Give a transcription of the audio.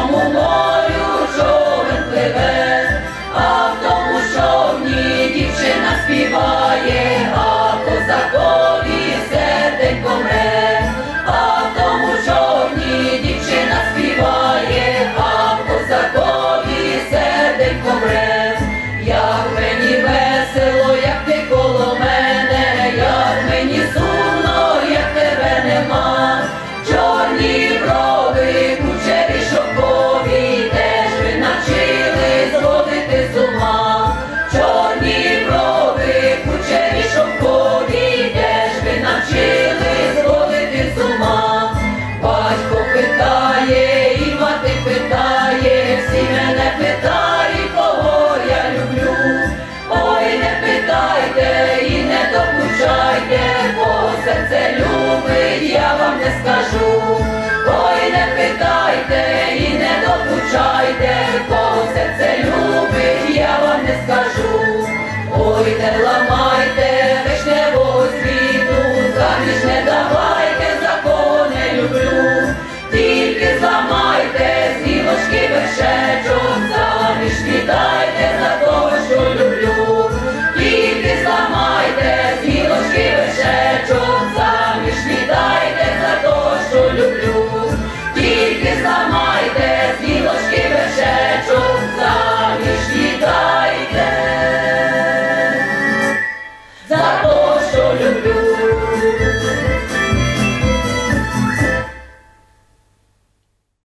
тому морю човен пливе, а в тому човні дівчина співає. не скажу, ой, не питайте і не докучайте, кого серце любить, я вам не скажу, ой, не ламайте.